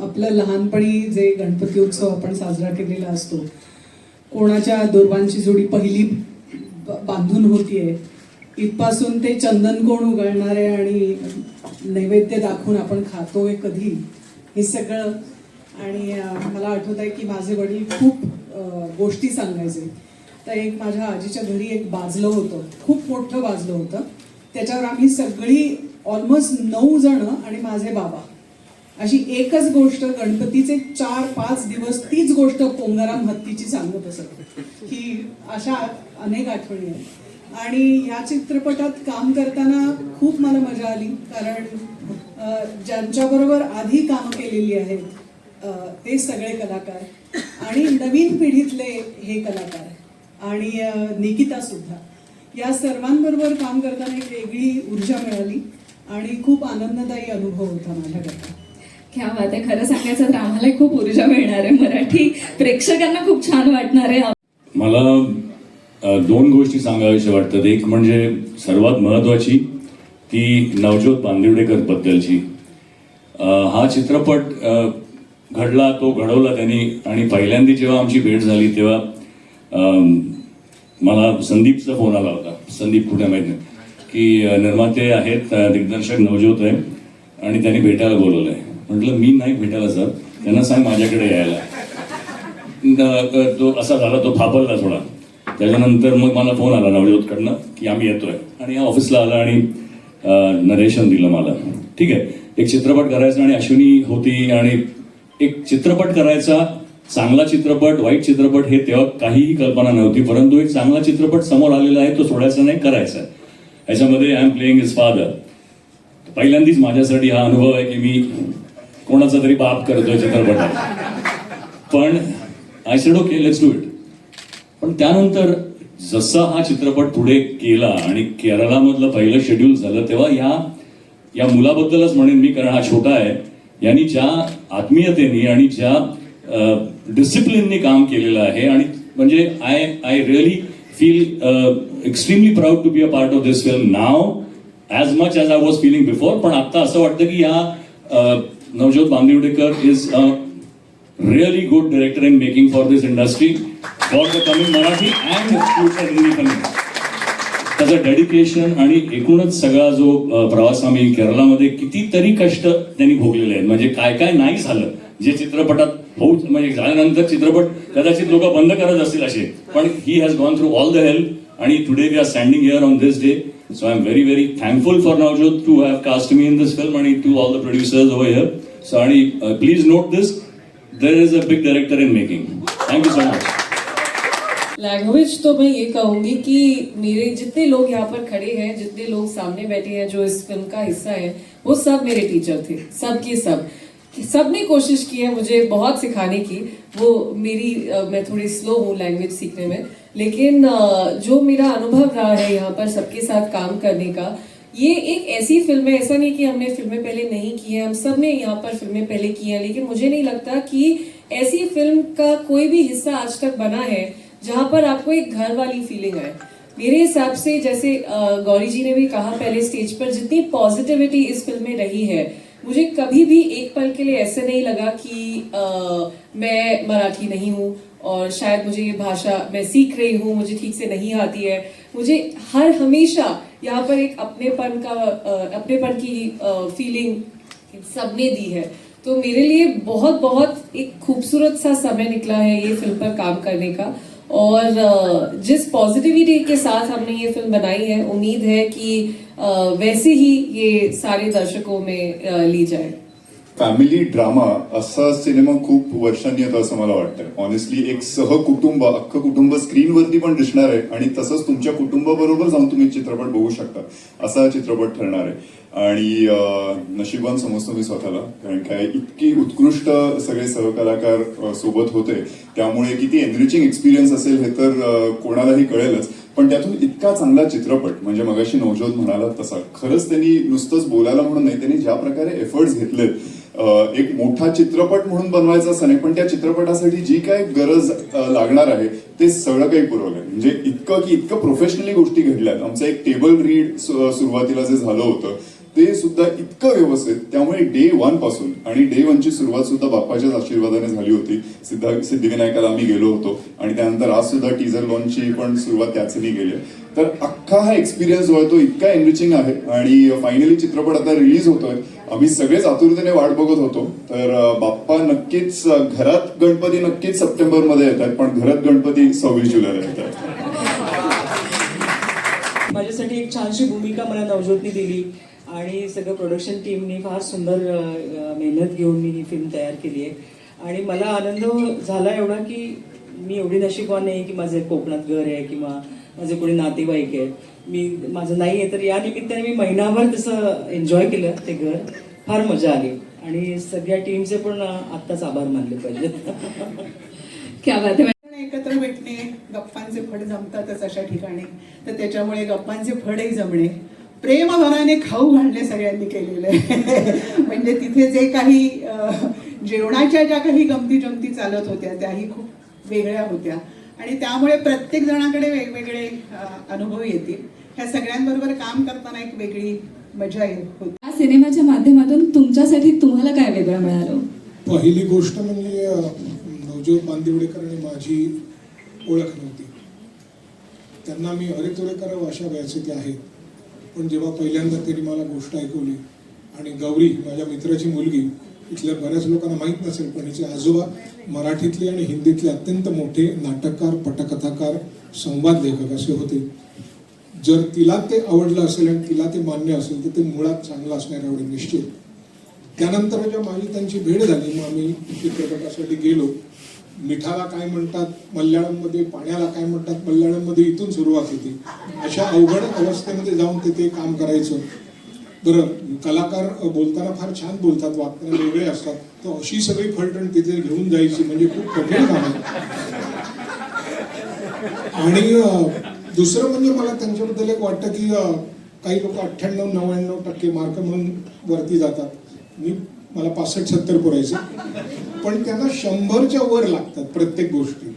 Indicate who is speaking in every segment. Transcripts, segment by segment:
Speaker 1: आपलं लहानपणी जे गणपती उत्सव आपण साजरा केलेला असतो कोणाच्या दुर्वांची जोडी पहिली ब- बांधून होतीये इथपासून ते चंदन कोण उघडणारे आणि नैवेद्य दाखवून आपण खातोय कधी हे सगळं. आणि मला आठवत आहे की माझे वडील खूप गोष्टी सांगायचे. तर एक माझ्या आजीच्या घरी एक बाजलं होतं खूप मोठं बाजलं होतं. त्याच्यावर आम्ही सगळी ऑलमोस्ट नऊ जण आणि माझे बाबा. अशी एकच गोष्ट गणपतीचे चार पाच दिवस तीच गोष्ट पोंगाराम हत्तीची सांगत असत. की अशा अनेक आठवणी आहेत. आणि ह्या चित्रपटात काम करताना खूप मला मजा आली कारण ज्यांच्याबरोबर आधी कामं केलेली आहेत ते सगळे कलाकार आणि नवीन पिढीतले हे कलाकार आणि निकिता सुद्धा. या सर्वांबरोबर काम करताना एक वेगळी ऊर्जा मिळाली आणि खूप आनंददायी अनुभव होता माझ्याकरता
Speaker 2: क्या बात आहे. खरं सांगायचं तर आम्हालाही खूप ऊर्जा मिळणार आहे मराठी. प्रेक्षकांना खूप छान वाटणार आहे.
Speaker 3: मला दोन गोष्टी सांगाव्याशा वाटतात. एक म्हणजे सर्वात महत्वाची ती नवज्योत बांदिवडेकर बद्दलची. हा चित्रपट घडला तो घडवला त्यांनी. आणि पहिल्यांदा जेव्हा आमची भेट झाली तेव्हा मला संदीपचा फोन आला होता. संदीप कुठे माहीत नाही. की निर्माते आहेत दिग्दर्शक नवज्योत आहे. आणि त्यांनी भेटायला बोलवलं आहे म्हटलं मी नाही भेटायला सर त्यांना सांग माझ्याकडे यायला. तो असा झाला तो थापलला थोडा. त्याच्यानंतर मग मला फोन आला नवज्योतकडनं की आम्ही येतोय. आणि या ऑफिसला आला आणि नरेशन दिलं मला. ठीक आहे. एक चित्रपट करायचा आणि अश्विनी होती आणि एक चित्रपट करायचा चांगला चित्रपट वाईट चित्रपट हे तेव्हा काहीही कल्पना नव्हती. परंतु एक चांगला चित्रपट समोर आलेला आहे तो सोडायचा नाही करायचा. आहे याच्यामध्ये I am playing is father पहिल्यांदाच माझ्यासाठी हा अनुभव आहे की मी कोणाचा तरी बाप करतोय चित्रपटात पण I said okay let's do it पण त्यानंतर जसा हा चित्रपट पुढे केला आणि केरळामधलं पहिलं शेड्यूल झालं तेव्हा या या मुलाबद्दलच म्हणेन मी कारण हा छोटा आहे यांनी ज्या आत्मीयतेने आणि ज्या डिसिप्लिनने काम केलेलं आहे आणि म्हणजे I I really feel extremely proud to be a part of this film now as much as I was feeling before पण आत्ता असं वाटतं की या Navjot Navjot is is really good director in making for this industry for the coming Marathi and future Hindi film. त्याचं dedication आणि एकूणच सगळा जो प्रवास आम्ही केरळामध्ये कितीतरी कष्ट त्यांनी भोगलेले आहेत. म्हणजे काय काय नाही झालं. जे चित्रपटात होऊ म्हणजे झाल्यानंतर चित्रपट कदाचित लोक बंद करत असतील असे. पण he has gone through all the help आणि today we are standing here on this day so I am very very thankful for Navjot to have cast me in this film आणि to all the producers over here so आणि please note this there is a big director in making thank you so much
Speaker 4: language तो मैं ये कहूंगी कि मेरे जितने लोग यहाँ पर खड़े हैं जितने लोग सामने बैठे हैं जो इस फिल्म का हिस्सा है वो सब मेरे टीचर थे। सब के सब। सबने कोशिश की है मुझे बहुत सिखाने की। वो मेरी मैं थोड़ी स्लो हूँ लैंग्वेज सीखने में, लेकिन जो मेरा अनुभव रहा है यहाँ पर सबके साथ काम करने का, ये एक ऐसी फ़िल्म है, ऐसा नहीं कि हमने फ़िल्में पहले नहीं की है, हम सबने यहाँ पर फ़िल्में पहले की हैं, लेकिन मुझे नहीं लगता कि ऐसी फ़िल्म का कोई भी हिस्सा आज तक बना है जहाँ पर आपको एक घर वाली फीलिंग आए। मेरे हिसाब से जैसे गौरी जी ने भी कहा पहले स्टेज पर, जितनी पॉजिटिविटी इस फ़िल्म में रही है मुझे कभी भी एक पल के लिए ऐसे नहीं लगा कि अ, मैं मराठी नहीं हूँ और शायद मुझे ये भाषा मैं सीख रही हूँ मुझे ठीक से नहीं आती है। मुझे हर हमेशा यहाँ पर एक अपनेपन का अपनेपन की फीलिंग सबने दी है। तो मेरे लिए बहुत बहुत एक खूबसूरत सा समय निकला है ये फ़िल्म पर काम करने का। और जिस पॉजिटिविटी के साथ हमने ये फ़िल्म बनाई है, उम्मीद है कि वैसे ही ये सारे दर्शकों में ली जाए।
Speaker 5: फॅमिली ड्रामा असा सिनेमा खूप वर्षांनी येतो असं मला वाटतं ऑनेस्टली एक सहकुटुंब, अख्खं कुटुंब स्क्रीनवरती पण दिसणार आहे. आणि तसंच तुमच्या कुटुंबाबरोबर जाऊन तुम्ही चित्रपट बघू शकता. असा चित्रपट ठरणार आहे. आणि नशिबान समजतो मी स्वतःला. कारण काय इतकी उत्कृष्ट सगळे सहकलाकार सोबत होते. त्यामुळे किती एनरिचिंग एक्सपिरियन्स असेल हे तर कोणालाही कळेलच. पण त्यातून इतका चांगला चित्रपट म्हणजे मगाशी नवजोत म्हणाला तसा खरंच त्यांनी नुसतंच बोलायला म्हणून नाही त्यांनी ज्या प्रकारे एफर्ट्स घेतलेत एक मोठा चित्रपट म्हणून बनवायचा असं नाही पण त्या चित्रपटासाठी जी काय गरज लागणार आहे ते सगळं काही पुरवलंय. म्हणजे इतकं की इतकं प्रोफेशनली गोष्टी घडल्यात. आमचं एक टेबल रीड सुरुवातीला जे झालं होतं ते सुद्धा इतकं व्यवस्थित त्यामुळे डे वनपासून आणि डे वनची सुरुवात सुद्धा बाप्पाच्याच आशीर्वादाने झाली होती. सिद्धा सिद्धिविनायकाला आम्ही गेलो होतो आणि त्यानंतर आज सुद्धा टीजर लॉन्चची पण सुरुवात त्याचनी केली तर अख्खा हा एक्सपिरियन्स जो आहे तो इतका एनरिचिंग आहे आणि फायनली चित्रपट आता रिलीज होतोय. आम्ही सगळेच आतुरतेने वाट बघत होतो. तर बाप्पा नक्कीच घरात गणपती नक्कीच सप्टेंबरमध्ये येतात पण घरात गणपती सव्वीस जुलैला येतात.
Speaker 6: माझ्यासाठी एक छानशी भूमिका मला नवज्योतनी दिली. आणि सगळं प्रोडक्शन टीमनी फार सुंदर मेहनत घेऊन मी ही फिल्म तयार केली आहे. आणि मला आनंद झाला एवढा की मी एवढी नशीबवान नाही की माझं कोकणात घर आहे किंवा माझे कोणी नातेवाईक आहेत. मी माझं नाही आहे तर या निमित्ताने मी महिनाभर तसं एन्जॉय केलं ते घर. फार मजा आली. आणि सगळ्या टीमचे पण आत्ताच आभार मानले पाहिजेत.
Speaker 2: क्या बात
Speaker 1: पण एकत्र भेटणे गप्पांचे फड जमतातच अशा ठिकाणी. तर त्याच्यामुळे गप्पांचे फडही जमणे. प्रेमभराने खाऊ घालणे सगळ्यांनी केलेलं आहे. म्हणजे तिथे जे काही जेवणाच्या ज्या काही गमती जमती चालत होत्या त्याही खूप वेगळ्या होत्या. आणि त्यामुळे प्रत्येक जणाकडे वेगवेगळे अनुभव येतील. ह्या सगळ्यांबरोबर काम करताना एक वेगळी मजा येत होती.
Speaker 2: या सिनेमाच्या माध्यमातून तुमच्यासाठी तुम्हाला काय वेगळं मिळालं?
Speaker 7: पहिली गोष्ट म्हणजे नवज्योत बांदिवडेकर आणि माझी ओळख नव्हती. त्यांना मी अरे तुरे करावं अशा वयाचे ते आहेत. पण जेव्हा पहिल्यांदा त्यांनी मला गोष्ट ऐकवली आणि गौरी माझ्या मित्राची मुलगी इथल्या बऱ्याच लोकांना माहीत नसेल पण हिचे आजोबा मराठीतले आणि हिंदीतले अत्यंत मोठे नाटककार पटकथाकार संवाद लेखक असे होते. जर तिला ते आवडलं असेल आणि तिला ते मान्य असेल तर ते मुळात चांगलं असणार एवढे निश्चित. त्यानंतर जेव्हा माझी त्यांची भेट झाली मग आम्ही चित्रपटासाठी गेलो. मिठाला काय म्हणतात मल्याळममध्ये पाण्याला काय म्हणतात मल्याळममध्ये इथून सुरुवात होती. अशा अवघड अवस्थेमध्ये जाऊन तिथे काम करायचं. बरं कलाकार बोलताना फार छान बोलतात वागताना वेगळे असतात. तर अशी सगळी फलटण तिथे घेऊन जायची म्हणजे खूप कठीण काम आहे. आणि दुसरं म्हणजे मला त्यांच्याबद्दल एक वाटतं की काही लोक अठ्ठ्याण्णव नव्याण्णव टक्के मार्क म्हणून वरती जातात. मी मला पासष्ट सत्तर पुरायचे. पण त्यांना शंभरच्या वर लागतात प्रत्येक गोष्टी.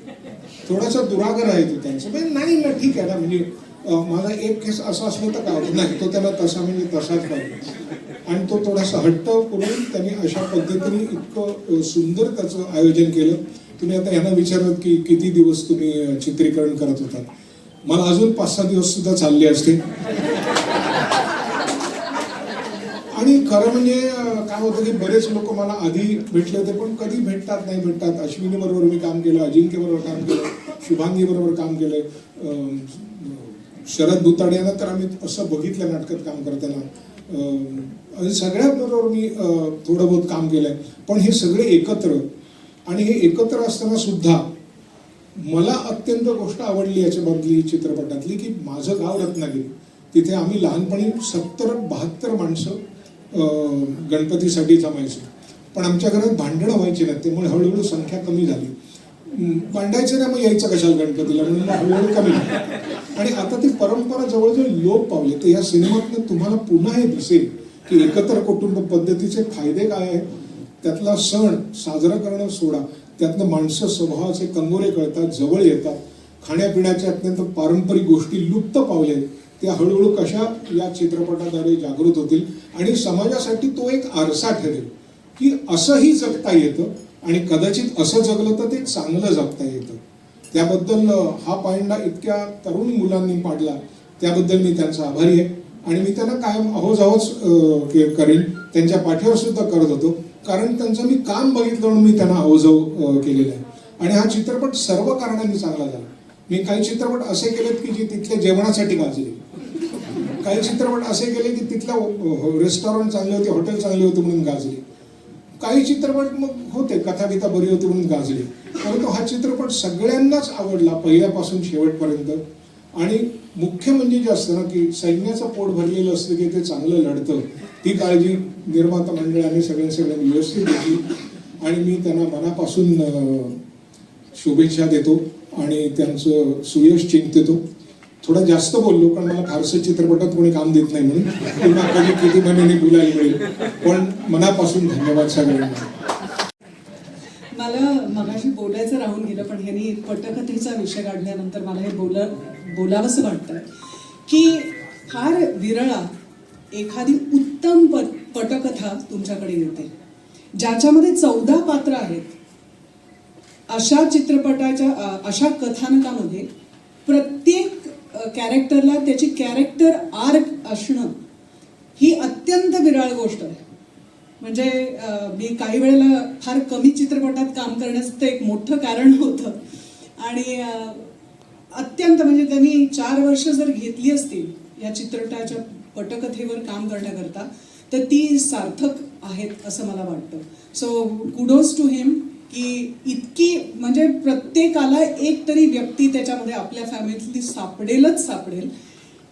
Speaker 7: थोडासा दुरागर आहे तो त्यांचा. म्हणजे नाही ना ठीक आहे ना. म्हणजे माझा एक केस असा असलं तर काय नाही तो त्याला तसा म्हणजे तसाच पाहिजे. आणि तो थोडासा हट्ट करून त्यांनी अशा पद्धतीने इतकं सुंदर त्याचं आयोजन केलं. तुम्ही आता यांना विचारत की किती दिवस तुम्ही चित्रीकरण करत होतात? मला अजून पाच सहा दिवस सुद्धा चालले असते आणि खरं म्हणजे काय होतं की बरेच लोक मला आधी भेटले होते पण कधी भेटतात नाही भेटतात. अश्विनी बरोबर मी काम केलं अजिंक्य बरोबर काम केलं शुभांगी बरोबर काम केलंय शरद दुताडे यांना तर आम्ही असं बघितलं नाटकात काम करताना. आणि सगळ्यात बरोबर मी थोडं बहुत काम केलंय. पण हे सगळे एकत्र आणि हे एकत्र असताना सुद्धा मला अत्यंत गोष्ट आवडली याच्यामधली चित्रपटातली की माझं गाव रत्नागिरी. तिथे आम्ही लहानपणी सत्तर बहात्तर माणसं गणपतीसाठी जमायचो. पण आमच्या घरात भांडणं व्हायची नाही त्यामुळे हळूहळू संख्या कमी झाली. भांडायचं नाही मग यायचं कशाला गणपतीला? म्हणून हळूहळू कमी झाली. आणि आता ती परंपरा जवळजवळ लोप पावली. तर या सिनेमातनं तुम्हाला पुन्हा हे दिसेल की एकत्र कुटुंब पद्धतीचे फायदे काय आहेत? त्यातला सण साजरा करणं सोडा. त्यातनं माणसं स्वभावाचे कंगोरे कळतात जवळ येतात. खाण्यापिण्याच्या अत्यंत पारंपरिक गोष्टी लुप्त पावल्या आहेत. त्या हळूहळू कशा या चित्रपटाद्वारे जागृत होतील आणि समाजासाठी तो एक आरसा ठरेल की असंही जगता येतं आणि कदाचित असं जगलं तर ते चांगलं जगता येतं. त्याबद्दल हा पायंडा इतक्या तरुण मुलांनी पाडला त्याबद्दल मी त्यांचा आभारी आहे. आणि मी त्यांना कायम अहोजावच अं, के- करेन. त्यांच्या पाठीवर सुद्धा करत होतो. कारण त्यांचं मी काम बघितलं म्हणून मी त्यांना अहोजाव केलेलं आहे. आणि हा चित्रपट सर्व कारणांनी चांगला झाला. मी काही चित्रपट असे केलेत की जे तिथल्या जेवणासाठी गाजले. काही चित्रपट असे केले की तिथला रेस्टॉरंट चांगले होते हॉटेल चांगले होते म्हणून गाजले. काही चित्रपट मग होते कथाबिता बरी होती म्हणून गाजले. परंतु हा चित्रपट सगळ्यांनाच आवडला पहिल्यापासून शेवटपर्यंत. आणि मुख्य म्हणजे जे असतं ना की सैन्याचं पोट भरलेलं असतं की ते चांगलं लढतं ती काळजी निर्माता मंडळाने सगळ्या सगळ्यांनी व्यवस्थित घेतली. आणि मी त्यांना मनापासून शुभेच्छा देतो आणि त्यांचं सुयश चिंतितो थोडा जास्त बोललो पण मला फारसं चित्रपटात कोणी काम देत नाही म्हणून पुन्हा किती महिन्याने बोलायला मिळेल. पण मनापासून धन्यवाद सगळ्यांना.
Speaker 1: मला मगाशी बोलायचं राहून गेलं पण ह्यांनी पटकथेचा विषय काढल्यानंतर मला हे बोला बोलावंसं वाटतंय की फार विरळा एखादी उत्तम प पटकथा तुमच्याकडे येते. ज्याच्यामध्ये चौदा पात्र आहेत. अशा चित्रपटाच्या अशा कथानकामध्ये प्रत्येक कॅरेक्टरला त्याची कॅरेक्टर आर्क असणं ही अत्यंत विरळ गोष्ट आहे. म्हणजे मी काही वेळेला फार कमी चित्रपटात काम करण्याचं ते एक मोठं कारण होतं. आणि अत्यंत म्हणजे त्यांनी चार वर्ष जर घेतली असतील या चित्रपटाच्या पटकथेवर काम करण्याकरता तर ती सार्थक आहेत असं मला वाटतं. सो कुडोज टू हिम की इतकी म्हणजे प्रत्येकाला एक तरी व्यक्ती त्याच्यामध्ये आपल्या फॅमिलीतली सापडेलच सापडेल.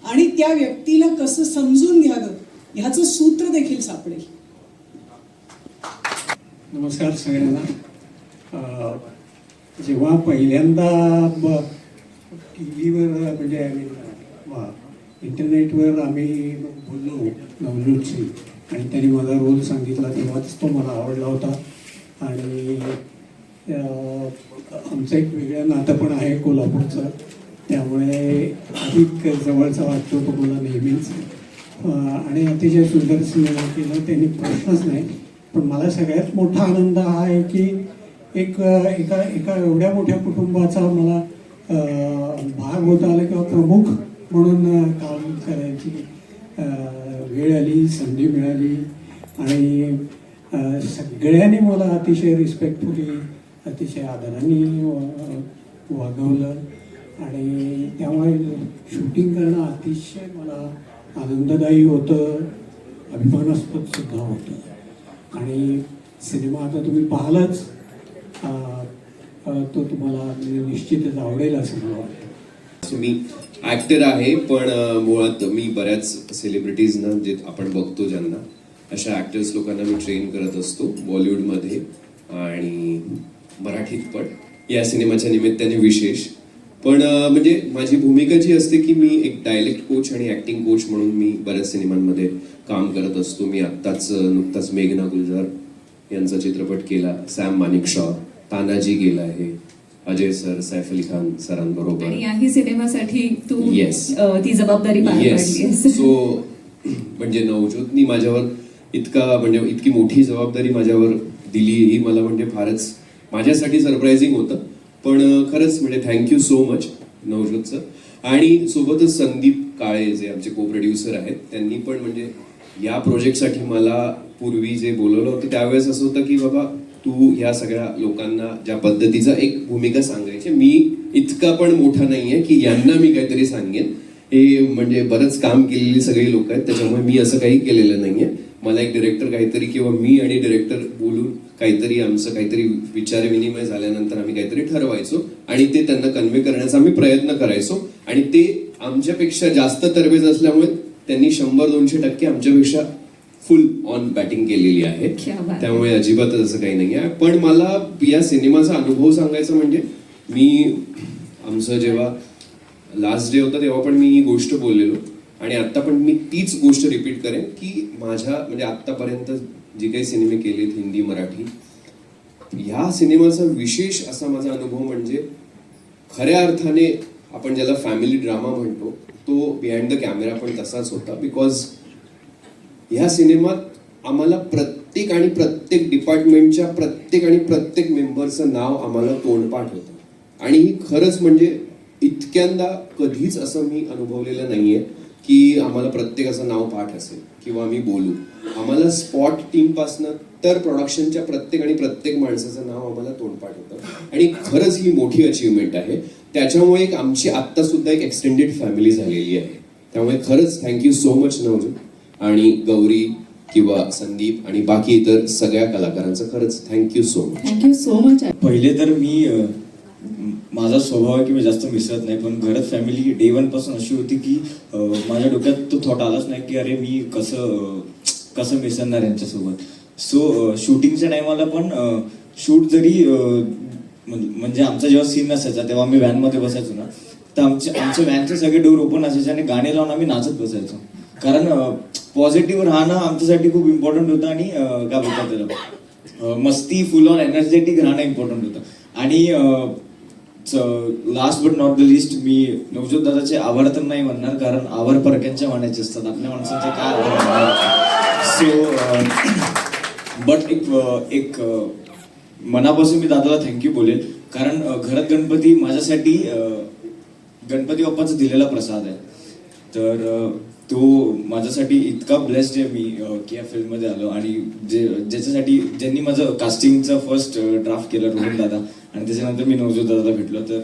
Speaker 1: आणि त्या व्यक्तीला कसं समजून घ्यावं ह्याचं सूत्र देखील सापडेल.
Speaker 8: नमस्कार सगळ्यांना. जेव्हा पहिल्यांदा टी व्हीवर म्हणजे आय मीन वा इंटरनेटवर आम्ही बोललो नवजोतशी आणि त्यांनी मला रोल सांगितला तेव्हाच तो मला आवडला होता. आणि आमचं एक वेगळं नातं पण आहे कोल्हापूरचं. त्यामुळे अधिक जवळचा वाटतो तो मला नेहमीच. आणि अतिशय सुंदर सिनेमा केला. त्यांनी प्रश्नच नाही. पण मला सगळ्यात मोठा आनंद हा आहे की एक एका एका एवढ्या मोठ्या कुटुंबाचा मला भाग होता आला किंवा प्रमुख म्हणून काम करायची वेळ आली संधी मिळाली. आणि सगळ्यांनी मला अतिशय रिस्पेक्टफुली अतिशय आदराने वा- वागवलं. आणि त्यामुळे शूटिंग करणं अतिशय मला आनंददायी होतं अभिमानास्पद सुद्धा होतं. आणि सिनेमा आता तुम्ही पाहालच. तो तुम्हाला म्हणजे निश्चितच आवडेल असं मला वाटतं
Speaker 9: मी ऍक्टर आहे पण मुळात मी बऱ्याच सेलिब्रिटीजना जे आपण बघतो ज्यांना अशा ऍक्टर्स लोकांना मी ट्रेन करत असतो बॉलिवूडमध्ये आणि मराठीत पण. या सिनेमाच्या निमित्ताने विशेष. पण म्हणजे माझी भूमिका जी असते की मी एक डायलेक्ट कोच आणि ऍक्टिंग कोच म्हणून मी बऱ्याच सिनेमांमध्ये काम करत असतो. मी आत्ताच नुकताच मेघना गुलजार यांचा चित्रपट केला. सॅम मानिक शॉ तानाजी गेला आहे. अजय सर सैफ अली खान सरांबरोबर.
Speaker 2: याही सिनेमासाठी तू. अ, ती जबाबदारी
Speaker 9: येस सो म्हणजे नवज्योतनी माझ्यावर इतका म्हणजे इतकी मोठी जबाबदारी माझ्यावर दिली ही मला म्हणजे फारच माझ्यासाठी सरप्रायझिंग होतं. पण खरंच म्हणजे थँक्यू सो मच नवज्योतचं आणि सोबतच संदीप काळे जे आमचे को प्रोड्युसर आहेत त्यांनी पण म्हणजे या प्रोजेक्टसाठी मला पूर्वी जे बोलवलं होतं त्यावेळेस असं होतं की बाबा तू ह्या सगळ्या लोकांना ज्या पद्धतीचा एक भूमिका सांगायची मी इतका पण मोठा नाहीये की यांना मी काहीतरी सांगेन. हे म्हणजे बरंच काम केलेली सगळी लोक आहेत त्याच्यामुळे मी असं काही केलेलं नाहीये. मला एक डिरेक्टर काहीतरी किंवा मी आणि डिरेक्टर बोलून काहीतरी आमचं काहीतरी विचार विनिमय झाल्यानंतर आम्ही काहीतरी ठरवायचो आणि ते त्यांना कन्वे करण्याचा आम्ही प्रयत्न करायचो. आणि ते आमच्यापेक्षा जास्त तरबेज असल्यामुळे त्यांनी शंभर दोनशे टक्के आमच्यापेक्षा फुल ऑन बॅटिंग केलेली आहे. त्यामुळे अजिबातच असं काही नाही आहे. पण मला या सिनेमाचा अनुभव सांगायचा म्हणजे मी आमचं जेव्हा लास्ट डे होता तेव्हा पण मी ही गोष्ट बोललेलो. आणि आता पण मी तीच गोष्ट रिपीट करेन की माझ्या म्हणजे आतापर्यंत जे काही सिनेमे केलेत हिंदी मराठी ह्या सिनेमाचा विशेष असा माझा अनुभव म्हणजे खऱ्या अर्थाने आपण ज्याला फॅमिली ड्रामा म्हणतो तो बिहाइंड द कॅमेरा पण तसाच होता बिकॉज ह्या सिनेमात आम्हाला प्रत्येक आणि प्रत्येक डिपार्टमेंटच्या प्रत्येक आणि प्रत्येक मेंबरचं नाव आम्हाला तोंडपाठ होतं. आणि ही खरंच म्हणजे इतक्यांदा कधीच असं मी अनुभवलेलं नाहीये. की आम्हाला प्रत्येकाचं नाव पाठ असेल किंवा आम्ही बोलू. आम्हाला स्पॉट टीम पासनं तर प्रोडक्शनच्या प्रत्येक आणि प्रत्येक माणसाचं नाव आम्हाला तोंडपाठ होतं. आणि खरंच ही मोठी अचीवमेंट आहे. त्याच्यामुळे एक आमची आत्ता सुद्धा एक एक्सटेंडेड फॅमिली झालेली आहे. त्यामुळे खरंच थँक्यू सो मच नवजूत आणि गौरी किंवा संदीप आणि बाकी इतर सगळ्या कलाकारांचं खरंच thank you so much
Speaker 2: thank you so much
Speaker 10: पहिले तर म- माझा स्वभाव आहे की मी जास्त मिसळत नाही पण घरात फॅमिली डे वनपासून अशी होती की माझ्या डोक्यात तो थॉट आलाच नाही की अरे मी कसं कसं मिसळणार यांच्यासोबत. सो शूटिंगच्या टायमाला पण शूट जरी म्हणजे आमचा जेव्हा सीन असायचा तेव्हा आम्ही व्हॅनमध्ये बसायचो ना तर आमचे आमच्या व्हॅनचे सगळे डोर ओपन असायचे आणि गाणे लावून आम्ही नाचत बसायचो. कारण पॉझिटिव्ह राहणं आमच्यासाठी खूप इम्पॉर्टंट होतं आणि काय बोलतात त्याला? मस्ती फुल ऑन एनर्जेटिक राहणं इम्पॉर्टंट होतं. आणि last but not the least मी नवजोत दादाचे आभार तर नाही म्हणणार कारण आभार परक्यांच्या म्हणायचे असतात. आपल्या माणसांचे काय आभार सो बट एक एक मनापासून मी दादाला थँक्यू बोलेल कारण घरात गणपती माझ्यासाठी गणपती बाप्पाचा दिलेला प्रसाद आहे. तर तो माझ्यासाठी इतका ब्लेस्ड आहे मी की या फिल्ममध्ये आलो. आणि जे ज्याच्यासाठी ज्यांनी माझं कास्टिंगचं फर्स्ट ड्राफ्ट केलं रोहन दादा आणि त्याच्यानंतर मी नवजोत दादाला भेटलो तर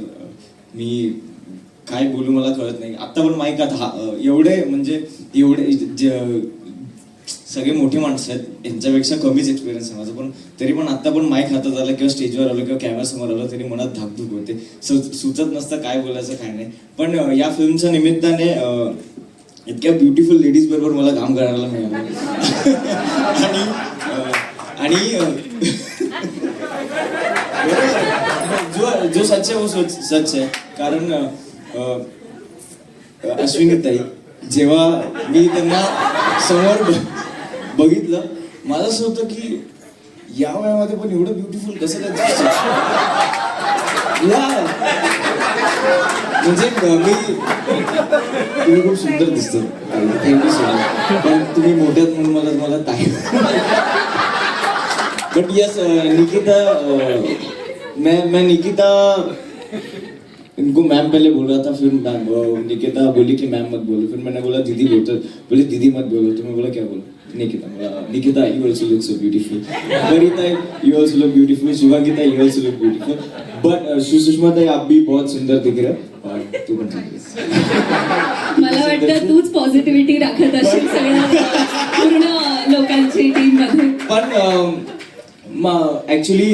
Speaker 10: मी काय बोलू मला कळत नाही. आत्ता पण माहीत आता हा एवढे म्हणजे एवढे जे सगळे मोठे माणसं आहेत यांच्यापेक्षा कमीच एक्सपिरियन्स आहे माझा. पण तरी पण आत्ता पण माईक हातात आला किंवा स्टेजवर आलो किंवा कॅमेरासमोर आलो तरी मनात धाकधूक होते. सुचत नसतं काय बोलायचं काय नाही. पण या फिल्मच्या निमित्ताने इतक्या ब्युटिफुल लेडीज बरोबर मला काम करायला मिळालं. आणि आणि जो सच आहे वो सच आहे. कारण अश्विनीताई ताई जेव्हा मी त्यांना समोर बघितलं मला असं होतं की या वयामध्ये पण एवढं ब्युटिफुल कसं काय म्हणजे मी तुम्ही खूप सुंदर दिसतो थँक्यू सो मच पण तुम्ही मोठ्यात म्हणून मला मला ताई बट यस निकिता मैं मैं निकिता इनको मैम पहले बोल रहा था फिर मैम निकिता बोली कि मैम मत बोलो। फिर मैंने बोला दीदी बोलते बोले दीदी मत बोलो। तो मैं बोला क्या बोलो? निकिता बोला Nikita you also look so beautiful Barita you also look beautiful Shubhangita you also look beautiful but Sushma ताई आप भी बहुत सुंदर दिख रहे हो। और तू पण.
Speaker 2: मला वाटतं तूच पॉझिटिव्हिटी राखत असशील सगळ्या पूर्ण लोकांची टीममध्ये
Speaker 10: पण ऍक्च्युली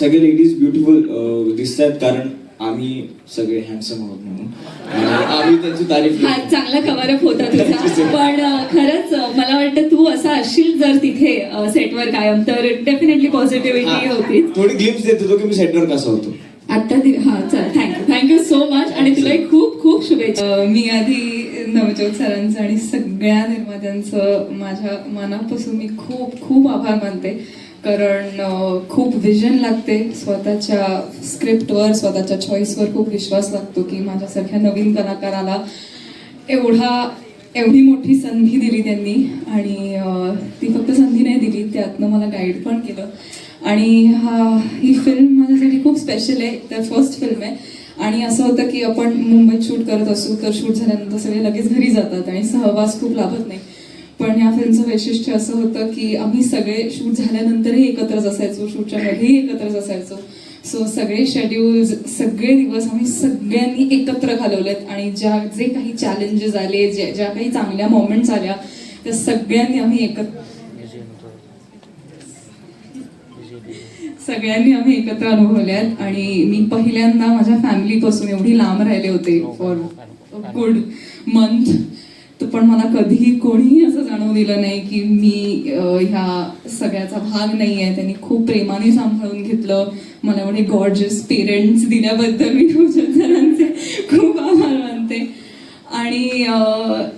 Speaker 10: सगळे लेडीज ब्युटिफुल दिसत आहेत कारण आम्ही सगळे हँडसम आहोत म्हणून. आणि आम्ही त्यांची तारीफ
Speaker 2: हा. चांगला कव्हरअप होता तुझा. पण खरंच मला वाटतं तू असा असशील जर तिथे सेटवर कायम तर डेफिनेटली पॉझिटिव्हिटी होती.
Speaker 10: थोडी ग्लिप्स देत होतो की मी सेटवर कसा होतो.
Speaker 2: आता हा चल थँक्यू थँक्यू सो मच आणि तुलाही खूप खूप शुभेच्छा. मी आधी नवजोत सरांचं आणि सगळ्या निर्मात्यांचं माझ्या मनापासून मी खूप खूप आभार मानते. कारण खूप विजन लागते. स्वतःच्या स्क्रिप्टवर स्वतःच्या चॉईसवर खूप विश्वास लागतो की माझ्यासारख्या नवीन कलाकाराला एवढा एवढी मोठी संधी दिली त्यांनी. आणि ती फक्त संधी नाही दिली त्यातनं मला गाईड पण केलं. आणि हा ही फिल्म माझ्यासाठी खूप स्पेशल आहे. तर फर्स्ट फिल्म आहे. आणि असं होतं की आपण मुंबईत शूट करत असू तर शूट झाल्यानंतर सगळे लगेच घरी जातात आणि सहवास खूप लाभत नाही. पण या फिल्मचं वैशिष्ट्य असं होतं की आम्ही सगळे शूट झाल्यानंतरही एकत्रच असायचो शूटच्या मध्येही एकत्रच असायचो. सो सगळे शेड्यूल्स सगळे दिवस आम्ही सगळ्यांनी एकत्र घालवलेत आणि ज्या जे काही चॅलेंजेस आले जे ज्या काही चांगल्या मोमेंट्स आल्या त्या सगळ्यांनी आम्ही एकत्र सगळ्यांनी आम्ही एकत्र अनुभवल्यात आणि मी पहिल्यांदा माझ्या फॅमिलीपासून एवढी लांब राहिले होते फॉर गुड मंथ तर पण मला कधीही कोणीही असं जाणवू दिलं नाही की मी ह्या सगळ्याचा भाग नाही आहे त्यांनी खूप प्रेमाने सांभाळून घेतलं. मला एवढे गॉर्जस पेरेंट्स दिल्याबद्दल मी सरांचे खूप आभार मानते. आणि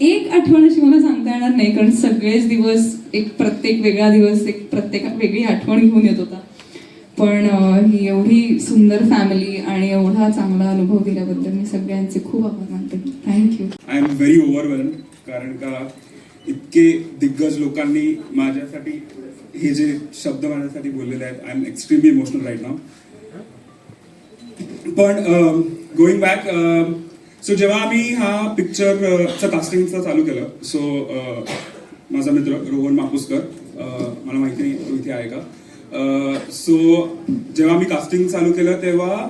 Speaker 2: एक आठवण अशी मला सांगता येणार नाही कारण सगळेच दिवस एक प्रत्येक वेगळा दिवस एक प्रत्येक वेगळी आठवण घेऊन येत होता. पण ही एवढी सुंदर फॅमिली आणि एवढा चांगला अनुभव दिल्याबद्दल मी सगळ्यांचे खूप आभार मानते. Thank you
Speaker 11: I am very overwhelm कारण का इतके दिग्गज लोकांनी माझ्यासाठी हे जे शब्द माझ्यासाठी बोललेले आहेत I am extremely emotional right now पण गोईंग बॅक सो जेव्हा आम्ही हा पिक्चरचं कास्टिंगचं चालू केलं सो माझा मित्र रोहन मापुसकर मला माहिती नाही तो इथे आहे का? सो जेव्हा आम्ही कास्टिंग चालू केलं तेव्हा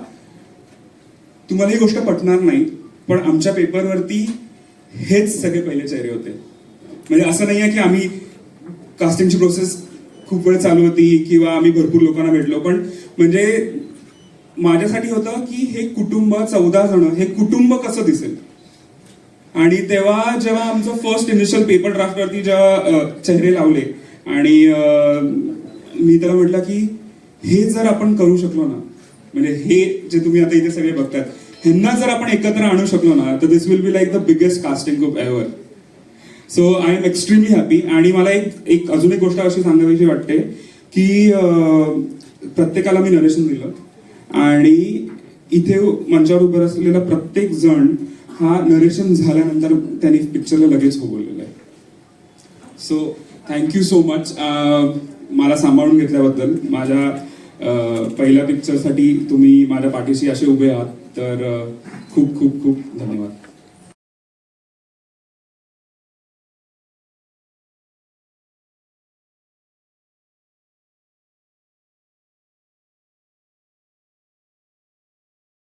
Speaker 11: तुम्हाला ही गोष्ट पटणार नाही पण आमच्या पेपरवरती हेच सगळे पहिले चेहरे होते. म्हणजे असं नाही आहे की आम्ही कास्टिंगची प्रोसेस खूप वेळ चालू होती किंवा आम्ही भरपूर लोकांना भेटलो पण म्हणजे माझ्यासाठी होतं की हे कुटुंब चौदा जण हे कुटुंब कसं दिसेल? आणि तेव्हा जेव्हा आमचं फर्स्ट इनिशियल पेपर ड्राफ्टवरती जेव्हा चेहरे लावले आणि मी त्याला म्हटलं की हे जर आपण करू शकलो ना म्हणजे हे जे तुम्ही आता इथे सगळे बघतात ह्यांना जर आपण एकत्र आणू शकलो ना तर this will be like the biggest casting of ever so I am extremely happy आणि मला एक एक अजून एक गोष्ट अशी सांगावीशी वाटते की प्रत्येकाला मी नरेशन दिलं. आणि इथे मंचावर उभं असलेला प्रत्येक जण हा नरेशन झाल्यानंतर त्यांनी पिक्चरला लगेच हो आहे. सो थँक्यू सो मच मला सांभाळून घेतल्याबद्दल माझ्या पहिल्या पिक्चरसाठी तुम्ही माझ्या पाठीशी असे उभे आहात. तर खूप खूप खूप धन्यवाद.